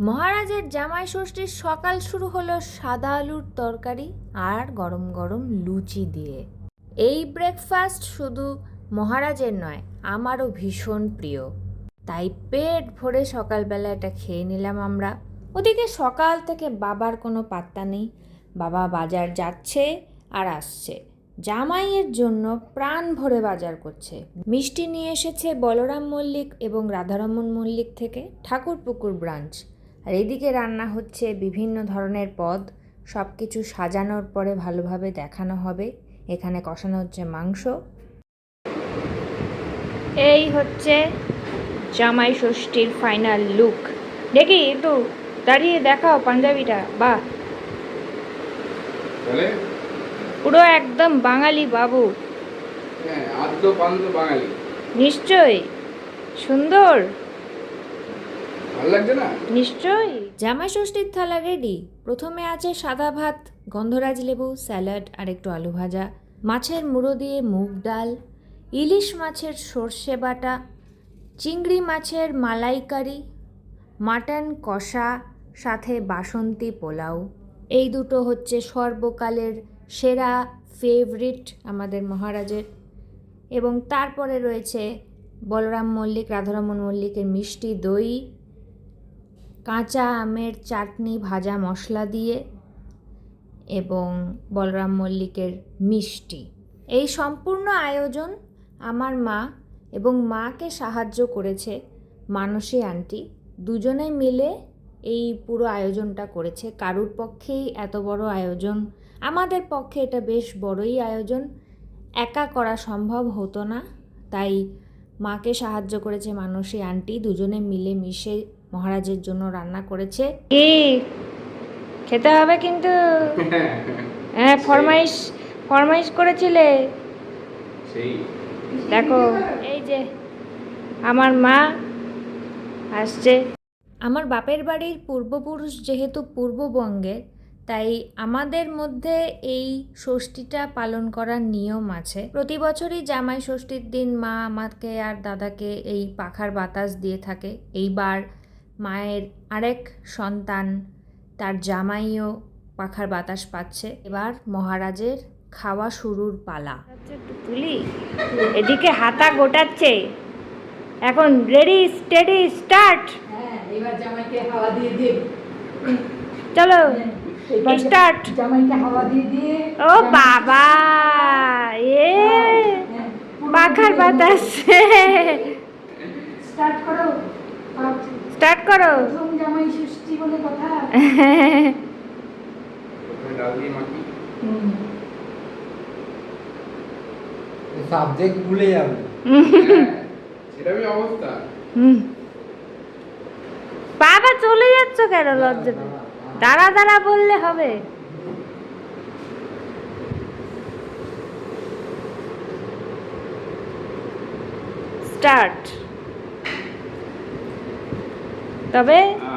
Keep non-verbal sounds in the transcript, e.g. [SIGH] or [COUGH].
মহারাজের জামাই ষষ্ঠীর সকাল শুরু হলো সাদা আলুর তরকারি আর গরম গরম লুচি দিয়ে। এই ব্রেকফাস্ট শুধু মহারাজের নয়, আমারও ভীষণ প্রিয়। তাই পেট ভরে সকালবেলা এটা খেয়ে নিলাম আমরা। ওদিকে সকাল থেকে বাবার কোনো পাত্তা নেই। বাবা বাজার যাচ্ছে আর আসছে। জামাইয়ের জন্য প্রাণ ভরে বাজার করছে। মিষ্টি নিয়ে এসেছে বলরাম মল্লিক এবং রাধারমন মল্লিক থেকে ঠাকুরপুকুর ব্রাঞ্চ। আর এদিকে রান্না হচ্ছে বিভিন্ন ধরনের পদ। সব কিছু সাজানোর পরে ভালোভাবে দেখানো হবে। এখানে কষানো হচ্ছে মাংস। এই হচ্ছে জামাই ষষ্ঠীর ফাইনাল লুক দেখি একটু দাঁড়িয়ে দেখাও পাঞ্জাবিটা বাহ। পুরো একদম বাঙালি বাবু। হ্যাঁ বাঙালি। নিশ্চয়ই। সুন্দর। ভালো লাগছে না? নিশ্চয়ই। জামাই ষষ্ঠীর থালা রেডি প্রথমে আছে সাদা ভাত, গন্ধরাজ লেবু, স্যালাড আর একটু আলু ভাজা। মাছের মুড়ো দিয়ে মুগ ডাল। ইলিশ মাছের সর্ষে বাটা। চিংড়ি মাছের মালাইকারি। মাটন কষা, সাথে বাসন্তী পোলাও। এই দুটো হচ্ছে সর্বকালের সেরা ফেভারিট আমাদের মহারাজের। এবং তারপরে রয়েছে বলরাম মল্লিক, রাধারমন মল্লিকের মিষ্টি দই। কাঁচা আমের চাটনি, ভাজা মশলা দিয়ে এবং বলরাম মল্লিকের মিষ্টি। এই সম্পূর্ণ আয়োজন আমার মা এবং মাকে সাহায্য করেছে, মানসী আন্টি। দুজনে মিলে এই পুরো আয়োজনটা করেছে। কারুর পক্ষেই এত বড় আয়োজন? আমাদের পক্ষে এটা বেশ বড়ই আয়োজন। একা করা সম্ভব হতো না, তাই মাকে সাহায্য করেছে মানসী আন্টি। দুজনে মিলে মিশে মহারাজের জন্য রান্না করেছে। কি? খেতে হবে কিন্তু। হ্যাঁ [LAUGHS] ফরমাইশ ফরমাইশ করেছিলে। সেই। দেখো এই যে আমার মা আসছে। আমার বাপের বাড়ির পূর্বপুরুষ যেহেতু পূর্ববঙ্গের তাই আমাদের মধ্যে এই ষষ্ঠীটা পালন করার নিয়ম আছে। প্রতি বছরই জামাই ষষ্ঠীর দিন মা আমাকে আর দাদাকে এই পাখার বাতাস দিয়ে থাকে। এইবার মায়ের আরেক সন্তান, তার জামাইও পাখার বাতাস পাচ্ছে। এবার মহারাজের খাওয়া শুরুর পালা। তুলি এদিকে হাতা গোটাচ্ছে। এখন রেডি স্টেডি স্টার্ট চলো স্টার্ট ও বাবা, এ, পাখার বাতাস স্টার্ট করো আর স্টার্ট করো প্রথম জামাই ষষ্ঠী বলে কথা প্রথমে ডাল সাবজেক্ট ভুলে যাবে। হ্যাঁ সেটাই অবস্থা। হুম। বাবা চলে যাচ্ছ কেন লজ্জা দাঁড়া দাঁড়া বললে হবে। স্টার্ট। 宝贝。